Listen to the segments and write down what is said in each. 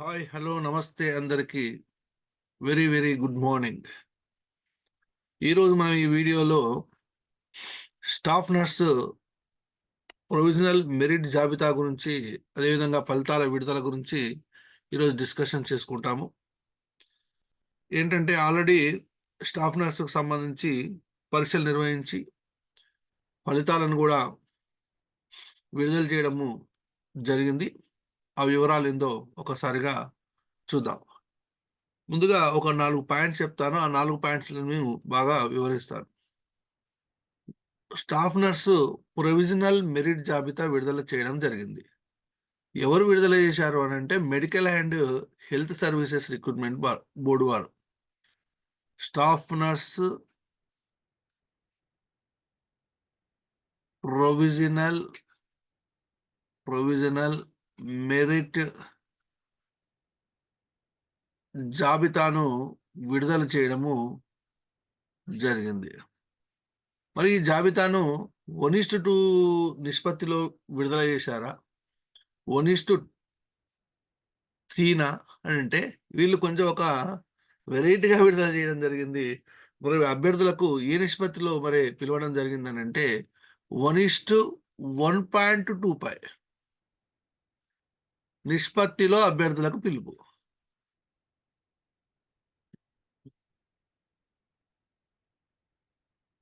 Hi hello నమస్తే అందరికీ. Very very good morning. ఈరోజు మనం ఈ వీడియోలో స్టాఫ్ నర్సు ప్రొవిజనల్ మెరిట్ జాబితా గురించి అదేవిధంగా ఫలితాల విడుదల గురించి ఈరోజు డిస్కషన్ చేసుకుంటాము. ఏంటంటే ఆల్రెడీ స్టాఫ్ నర్సుకు సంబంధించి పరీక్షలు నిర్వహించి ఫలితాలను కూడా విడుదల చేయడము జరిగింది. ఆ వివరాలు ఏందో ఒకసారిగా చూద్దాం. ముందుగా ఒక నాలుగు పాయింట్స్ చెప్తాను. ఆ నాలుగు పాయింట్స్లను బాగా వివరిస్తాను. స్టాఫ్ నర్సు ప్రొవిజనల్ మెరిట్ జాబితా విడుదల చేయడం జరిగింది. ఎవరు విడుదల చేశారు అని అంటే medical and health services recruitment board వారు. Staff nurse provisional provisional merit జాబితాను విడుదల చేయడము జరిగింది. మరి ఈ జాబితాను వన్ ఇస్టు టూ నిష్పత్తిలో విడుదల చేశారా? వన్ ఇస్టు త్రీనా అని అంటే వీళ్ళు కొంచెం ఒక వెరైటీగా విడుదల చేయడం జరిగింది. మరి అభ్యర్థులకు ఏ నిష్పత్తిలో మరి పిలవడం జరిగిందని అంటే one is to one point two పై నిష్పత్తిలో అభ్యర్థులకు పిలుపు.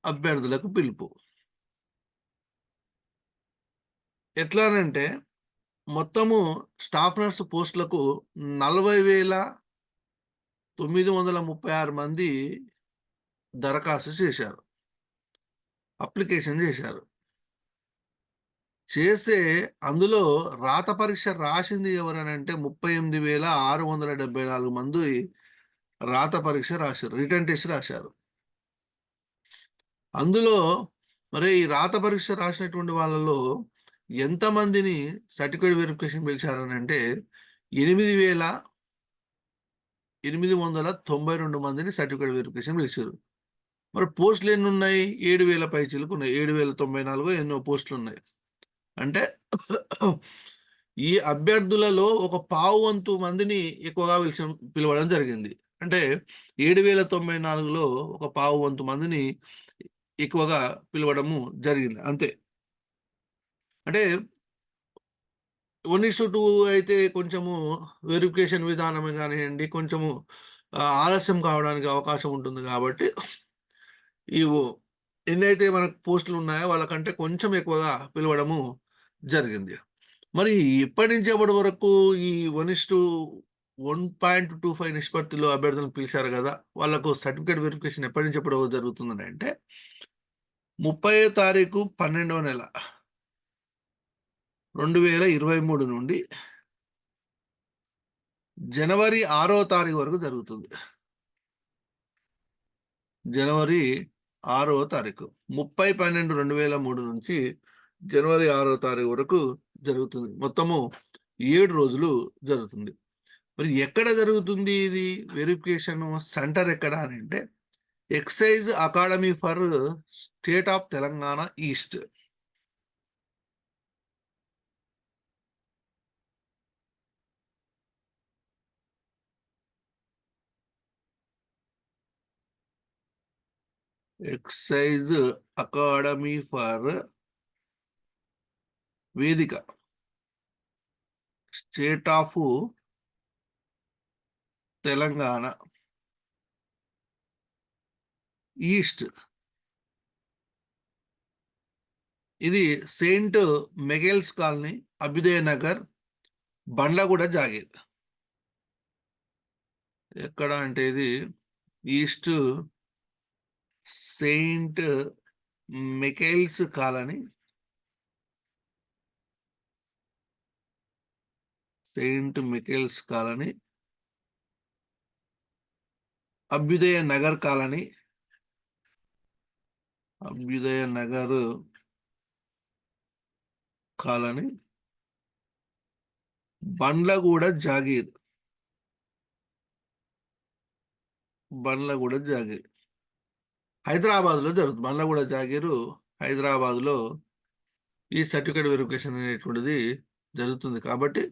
అభ్యర్థులకు పిలుపు. ఎట్లానంటే మొత్తము స్టాఫ్ నర్స్ పోస్టులకు నలభై వేల తొమ్మిది వందల ముప్పై ఆరు మంది దరఖాస్తు చేశారు. అప్లికేషన్ చేశారు. చేస్తే అందులో రాత పరీక్ష రాసింది ఎవరని అంటే ముప్పై ఎనిమిది వేల ఆరు వందల డెబ్బై నాలుగు మంది రాత పరీక్ష రాశారు రిటర్న్ టెస్ట్ రాశారు. అందులో మరి ఈ రాత పరీక్ష రాసినటువంటి వాళ్ళలో ఎంతమందిని సర్టిఫికేట్ వెరిఫికేషన్ పిలిచారని అంటే ఎనిమిది వేల ఎనిమిది వందల తొంభై రెండు మందిని సర్టిఫికేట్ వెరిఫికేషన్ పిలిచారు. మరి పోస్టులు ఎన్ని ఉన్నాయి? ఏడు వేల పైచీలకు ఉన్నాయి. ఏడు వేల తొంభై నాలుగు ఎన్నో పోస్టులు ఉన్నాయి. అంటే ఈ అభ్యర్థులలో ఒక పావు వంతు మందిని ఎక్కువగా పిలిచి పిలవడం జరిగింది. అంటే ఏడు వేల తొంభై నాలుగులో ఒక పావు వంతు మందిని ఎక్కువగా పిలవడము జరిగింది. అంతే. అంటే వన్ ఇస్ టూ అయితే కొంచెము వెరిఫికేషన్ విధానం కానివ్వండి కొంచెము ఆలస్యం కావడానికి అవకాశం ఉంటుంది కాబట్టి ఈ ఎన్నైతే మనకు పోస్టులు ఉన్నాయో వాళ్ళకంటే కొంచెం ఎక్కువగా పిలవడము జరిగింది. మరి ఎప్పటి నుంచి ఎప్పటి వరకు ఈ one is to one point two five నిష్పత్తిలో అభ్యర్థులను పిలిచారు కదా వాళ్ళకు సర్టిఫికేట్ వెరిఫికేషన్ ఎప్పటి నుంచి ఎప్పటి వరకు జరుగుతుందని అంటే ముప్పై తారీఖు పన్నెండవ నెల రెండు వేల ఇరవై మూడు నుండి జనవరి ఆరో తారీఖు వరకు జరుగుతుంది. జనవరి ఆరో తారీఖు ముప్పై పన్నెండు రెండు వేల మూడు నుంచి జనవరి ఆరో తారీఖు వరకు జరుగుతుంది. మొత్తము ఏడు రోజులు జరుగుతుంది. మరి ఎక్కడ జరుగుతుంది ఇది? వెరిఫికేషన్ సెంటర్ ఎక్కడ అని అంటే excise academy for state of Telangana east excise academy for వేదిక. స్టేట్ ఆఫ్ తెలంగాణ ఈస్ట్ ఇది Saint Michael's colony Abhyudaya Nagar Bandlaguda Jagir. ఎక్కడ అంటే ఇది east Saint Michael's colony Saint Michael's colony Abhyudaya Nagar colony Abhyudaya Nagar colony Bandlaguda Jagir. Bandlaguda Jagir. హైదరాబాద్లో జరుగుతుంది. బండ్లగూడ జాగీరు హైదరాబాద్లో ఈ certificate verification అనేటువంటిది జరుగుతుంది. కాబట్టి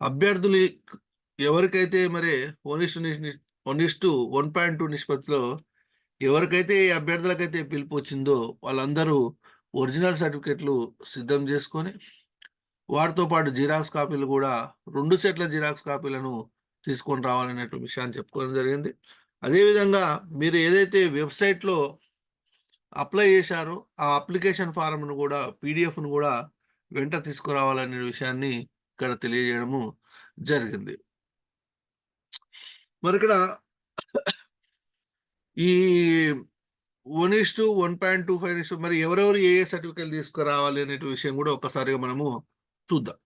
అభ్యర్థులు ఎవరికైతే మరి one is one to one point two నిష్పత్తిలో ఎవరికైతే ఈ అభ్యర్థులకైతే పిలుపు వచ్చిందో వాళ్ళందరూ ఒరిజినల్ సర్టిఫికెట్లు సిద్ధం చేసుకొని వారితో పాటు జిరాక్స్ కాపీలు కూడా రెండు సెట్ల జిరాక్స్ కాపీలను తీసుకొని రావాలనేటువంటి విషయాన్ని చెప్పుకోవడం జరిగింది. అదేవిధంగా మీరు ఏదైతే వెబ్సైట్లో అప్లై చేశారో ఆ అప్లికేషన్ ఫారంను కూడా పీడిఎఫ్ను కూడా వెంట తీసుకురావాలనే విషయాన్ని ఇక్కడ తెలియజేయడము జరిగింది. మరి ఇక్కడ ఈ one is to one point two five is మరి ఎవరెవరు ఏ ఏ సర్టిఫికేట్లు తీసుకురావాలి అనే విషయం కూడా ఒక్కసారిగా మనము చూద్దాం.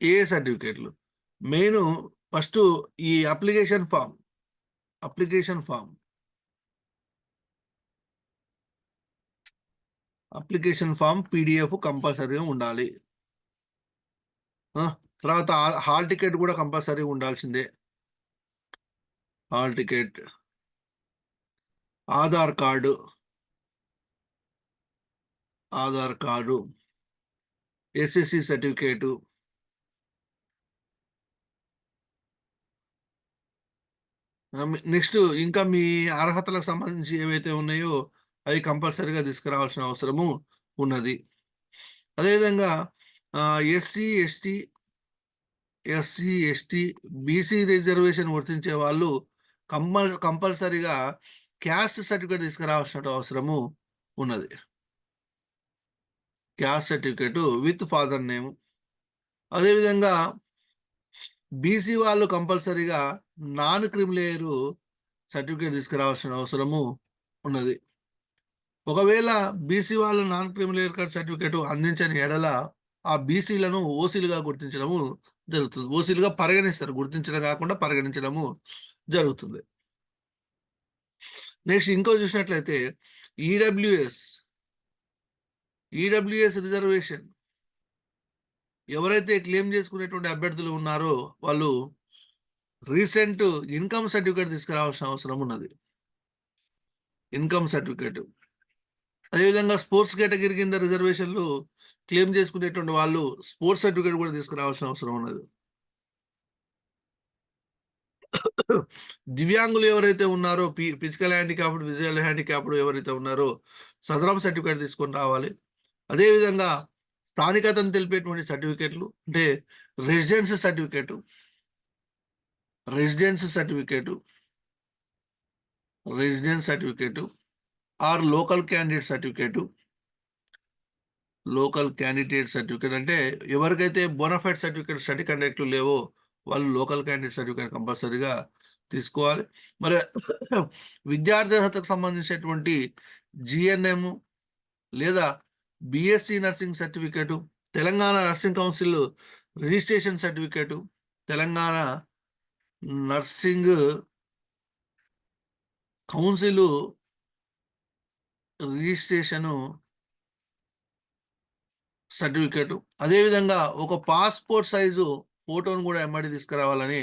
ఏ సర్టిఫికేట్లు? మెయిన్ ఫస్ట్ ఈ application form application form. Application form PDF కంపల్సరీగా ఉండాలి. తర్వాత హాల్ టికెట్ కూడా కంపల్సరీ ఉండాల్సిందే. Hall ticket. Aadhaar card. Aadhaar card. SSC certificate. Next ఇంకా మీ అర్హతలకు సంబంధించి ఏవైతే ఉన్నాయో అవి కంపల్సరీగా తీసుకురావాల్సిన అవసరము ఉన్నది. అదేవిధంగా SC ST SC ST BC reservation వర్తించే వాళ్ళు కంపల్ కంపల్సరీగా క్యాస్ట్ సర్టిఫికేట్ తీసుకురావాల్సిన అవసరము ఉన్నది. Caste certificate with father name అదేవిధంగా బీసీ వాళ్ళు కంపల్సరీగా నాన్ క్రిమిలేయరు సర్టిఫికేట్ తీసుకురావాల్సిన అవసరము ఉన్నది. ఒకవేళ బీసీ వాళ్ళు non creamy layer card certificate అందించని ఎడల ఆ బీసీలను ఓసీలుగా గుర్తించడము జరుగుతుంది. ఓసీలుగా పరిగణిస్తారు. గుర్తించడం కాకుండా పరిగణించడము జరుగుతుంది. నెక్స్ట్ ఇంకో చూసినట్లయితే ఈడబ్ల్యూఎస్ ఈడబ్ల్యూఎస్ రిజర్వేషన్. ఎవరైతే క్లెయిమ్ చేసుకునేటువంటి అభ్యర్థులు ఉన్నారో వాళ్ళు రీసెంట్ ఇన్కమ్ సర్టిఫికేట్ తీసుకురావాల్సిన అవసరం ఉన్నది. Income certificate. అదేవిధంగా స్పోర్ట్స్ కేటగిరీ కింద రిజర్వేషన్లు క్లెయిమ్ చేసుకునేటువంటి వాళ్ళు స్పోర్ట్స్ సర్టిఫికేట్ కూడా తీసుకురావాల్సిన అవసరం ఉన్నది. దివ్యాంగులు ఎవరైతే ఉన్నారో ఫిజికల్ హ్యాండిక్యాప్డ్ విజువల్ హ్యాండిక్యాప్డ్ ఎవరైతే ఉన్నారో సదరం సర్టిఫికేట్ తీసుకొని రావాలి. అదేవిధంగా స్థానికతను తెలిపేటువంటి సర్టిఫికేట్లు అంటే residence certificate residence certificate residence certificate or local candidate certificate local candidate certificate అంటే ఎవరికైతే బోనఫైడ్ సర్టిఫికేట్ స్టడీ కండక్ట్లు లేవో వాళ్ళు లోకల్ క్యాండిడేట్ సర్టిఫికేట్ కంపల్సరీగా తీసుకోవాలి. మరి విద్యార్థి అర్హతకు సంబంధించినటువంటి జిఎన్ఎం లేదా BSc nursing certificate Telangana nursing council registration certificate Telangana nursing council registration certificate. అదేవిధంగా ఒక పాస్పోర్ట్ సైజు ఫోటోను కూడా ఎమ్మడి తీసుకురావాలని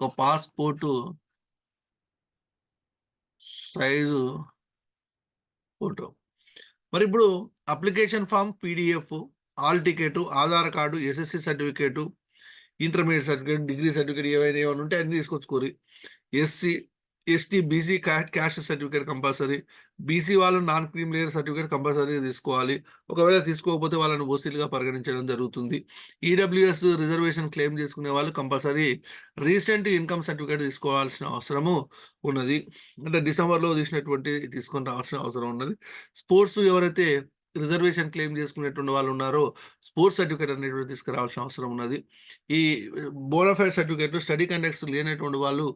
ఒక పాస్పోర్టు సైజు ఫోటో. మరి ఇప్పుడు application form PDF hall ticket Aadhaar card SSC certificate intermediate certificate degree certificate ఏవైనా ఏమైనా ఉంటే అన్ని తీసుకొచ్చుకోరి. SC ST BC caste certificate compulsory. BC వాళ్ళు non creamy layer certificate compulsory తీసుకోవాలి. ఒకవేళ తీసుకోకపోతే వాళ్ళని ఓసీలుగా పరిగణించడం జరుగుతుంది. ఈడబ్ల్యూఎస్ రిజర్వేషన్ క్లెయిమ్ చేసుకునే వాళ్ళు కంపల్సరీ రీసెంట్ ఇన్కమ్ సర్టిఫికేట్ తీసుకోవాల్సిన అవసరము ఉన్నది. అంటే డిసెంబర్లో తీసినటువంటి తీసుకొని రావాల్సిన అవసరం ఉన్నది. స్పోర్ట్స్ ఎవరైతే రిజర్వేషన్ క్లెయిమ్ చేసుకునేటువంటి వాళ్ళు ఉన్నారో స్పోర్ట్స్ సర్టిఫికేట్ అనేటువంటి తీసుకురావాల్సిన అవసరం ఉన్నది. ఈ బోనఫైడ్ సర్టిఫికేట్ స్టడీ కండక్ట్స్ లేనటువంటి వాళ్ళు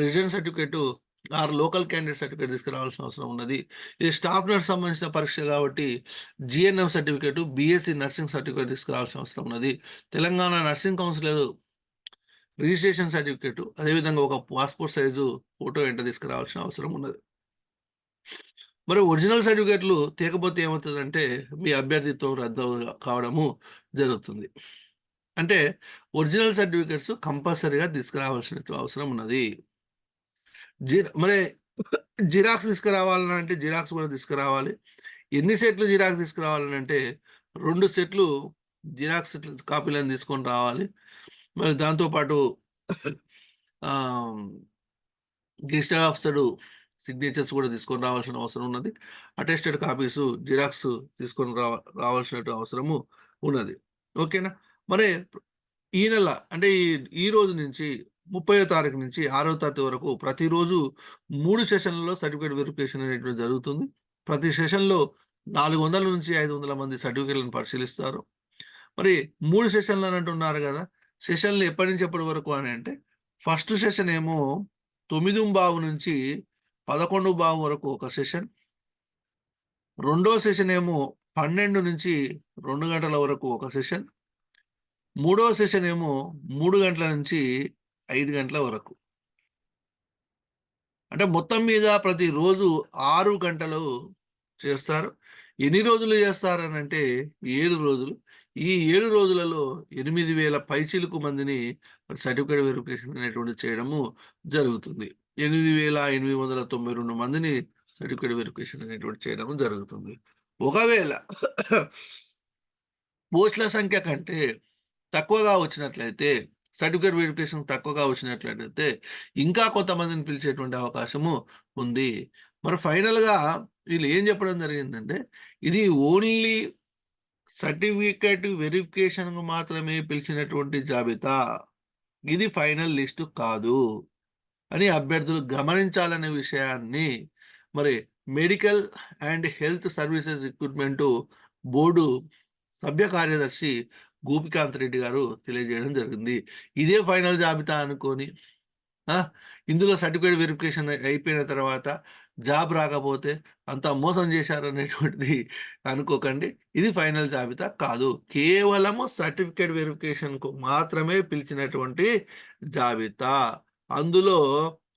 resident certificate or local candidate certificate తీసుకురావాల్సిన అవసరం ఉన్నది. ఇది స్టాఫ్ నర్స్ సంబంధించిన పరీక్ష కాబట్టి GNM certificate BSc nursing certificate తీసుకురావాల్సిన అవసరం ఉన్నది. Telangana nursing councillor registration certificate అదేవిధంగా ఒక పాస్పోర్ట్ సైజు ఫోటో వెంట తీసుకురావాల్సిన అవసరం ఉన్నది. మరి ఒరిజినల్ సర్టిఫికేట్లు తీయకపోతే ఏమవుతుందంటే మీ అభ్యర్థిత్వం రద్దు కావడము జరుగుతుంది. అంటే ఒరిజినల్ సర్టిఫికేట్స్ కంపల్సరీగా తీసుకురావాల్సిన అవసరం ఉన్నది. జిరా మరి జిరాక్స్ తీసుకురావాలని అంటే జిరాక్స్ కూడా తీసుకురావాలి ఎన్ని సెట్లు జిరాక్స్ తీసుకురావాలని అంటే రెండు సెట్లు జిరాక్స్ కాపీలను తీసుకొని రావాలి మరి దాంతోపాటు ఆహ్, గెస్ట్ ఆఫీసరు సిగ్నేచర్స్ కూడా తీసుకొని రావాల్సిన అవసరం ఉన్నది. అటెస్టెడ్ కాపీసు, జిరాక్స్ తీసుకొని రావ రావాల్సినటు అవసరము ఉన్నది. ఓకేనా? మరి ఈ నెల అంటే ఈ ఈ రోజు నుంచి 30వ తారీఖు నుంచి ఆరో తారీఖు వరకు ప్రతిరోజు మూడు సెషన్‌లలో సర్టిఫికేట్ వెరిఫికేషన్ అనేటువంటి జరుగుతుంది. ప్రతి సెషన్‌లో 400-500 మంది సర్టిఫికేట్‌లను పరిశీలిస్తారు. మరి మూడు సెషన్‌లు అని అంటున్నారు కదా సెషన్‌లు ఎప్పటి నుంచి ఎప్పటి వరకు అని అంటే ఫస్ట్ సెషన్ ఏమో 9:15 నుంచి 11:15 వరకు ఒక సెషన్. రెండో సెషన్ ఏమో 12 నుంచి రెండు గంటల వరకు ఒక సెషన్. మూడవ సెషన్ ఏమో మూడు గంటల నుంచి ఐదు గంటల వరకు. అంటే మొత్తం మీద ప్రతిరోజు ఆరు గంటలు చేస్తారు. ఎన్ని రోజులు చేస్తారనంటే ఏడు రోజులు. ఈ ఏడు రోజులలో ఎనిమిది వేల పైచిలకు మందిని సర్టిఫికేట్ వెరిఫికేషన్ అనేటువంటి చేయడము జరుగుతుంది. 8892 మందిని సర్టిఫికేట్ వెరిఫికేషన్ అనేటువంటి చేయడం జరుగుతుంది. ఒకవేళ పోస్ట్‌ల సంఖ్య కంటే తక్కువగా వచ్చినట్లయితే సర్టిఫికేట్ వెరిఫికేషన్ తక్కువగా వచ్చినట్లయితే ఇంకా కొంతమందిని పిలిచేటువంటి అవకాశము ఉంది. మరి ఫైనల్‌గా వీళ్ళు ఏం చెప్పడం జరిగిందంటే ఇది ఓన్లీ సర్టిఫికేట్ వెరిఫికేషన్‌కు మాత్రమే పిలిచినటువంటి జాబితా. ఇది ఫైనల్ లిస్ట్ కాదు. అని అభ్యర్థులు గమనించాలనే విషయాన్ని మరి medical and health services recruitment board సభ్య కార్యదర్శి గోపికాంత్ రెడ్డి గారు తెలియజేయడం జరిగింది. ఇదే ఫైనల్ జాబితా అనుకొని ఇందులో సర్టిఫికేట్ వెరిఫికేషన్ అయిపోయిన తర్వాత జాబ్ రాకపోతే అంతా మోసం చేశారనేటువంటిది అనుకోకండి. ఇది ఫైనల్ జాబితా కాదు. కేవలము సర్టిఫికేట్ వెరిఫికేషన్‌కు మాత్రమే పిలిచినటువంటి జాబితా. అందులో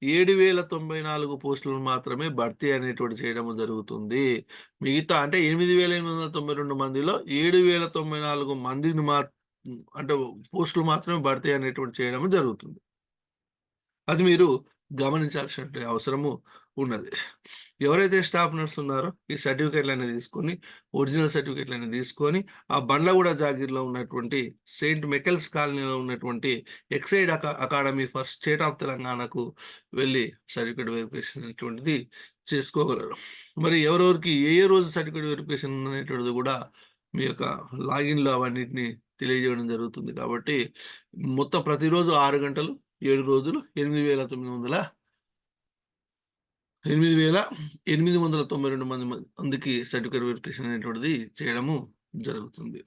ఏడు వేల తొంభై నాలుగు పోస్టులను మాత్రమే భర్తీ అనేటువంటి చేయడం జరుగుతుంది. మిగతా అంటే ఎనిమిది వేల ఎనిమిది వందల తొంభై రెండు మందిలో ఏడు వేల తొంభై నాలుగు మందిని మా అంటే పోస్టులు మాత్రమే భర్తీ అనేటువంటి చేయడం జరుగుతుంది. అది మీరు గమనించాల్సిన అవసరము ఉన్నది. ఎవరైతే స్టాఫ్ నర్స్ ఉన్నారో ఈ సర్టిఫికేట్‌లన్నీ తీసుకొని, ఒరిజినల్ సర్టిఫికేట్‌లన్నీ తీసుకొని, ఆ బండ్లగూడ జాగీర్‌లో ఉన్నటువంటి సెయింట్ మెకెల్స్ కాలనీలో ఉన్నటువంటి Exide Aka academy for state of తెలంగాణకు వెళ్ళి సర్టిఫికేట్ వెరిఫికేషన్ అనేటువంటిది చేసుకోగలరు. మరి ఎవరెవరికి ఏ ఏ రోజు సర్టిఫికేట్ వెరిఫికేషన్ అనేటువంటిది కూడా మీ యొక్క లాగిన్‌లో అవన్నిటిని తెలియజేయడం జరుగుతుంది. కాబట్టి మొత్తం ప్రతిరోజు ఆరు గంటలు, ఏడు రోజులు 8900 8892 మంది మందికి సర్టిఫికేట్ వెరిఫికేషన్ అనేటువంటిది చేయడము జరుగుతుంది.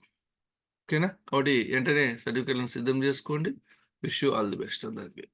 ఓకేనా? కాబట్టి వెంటనే సర్టిఫికేట్‌లను సిద్ధం చేసుకోండి. Wish you all the best అందరికి.